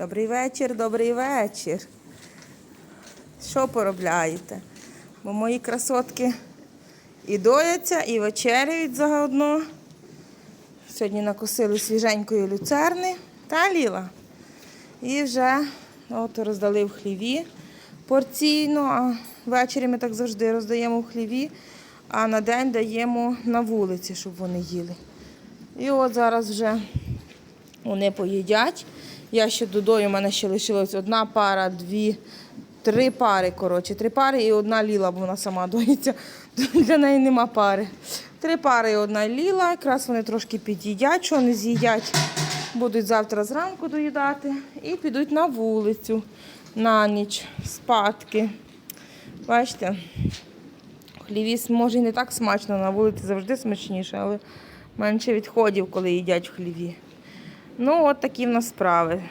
Добрий вечір, добрий вечір. Що поробляєте? Бо мої красотки і дояться, і вечеряють заодно. Сьогодні накосили свіженької люцерни та ліла. І вже от роздали в хліві порційно, а ввечері ми так завжди роздаємо в хліві, а на день даємо на вулиці, щоб вони їли. І от зараз вже вони поїдять. Я ще додаю, у мене ще лишилась одна пара, дві, три пари. Коротше, три пари і одна ліла, бо вона сама доїться. Для неї нема пари. Три пари і одна ліла. Якраз вони трошки під'їдять, що не з'їдять. Будуть завтра зранку доїдати і підуть на вулицю на ніч спадки. Бачите, в хліві може і не так смачно, на вулиці завжди смачніше, але менше відходів, коли їдять в хліві. Ну, от такі в нас справи.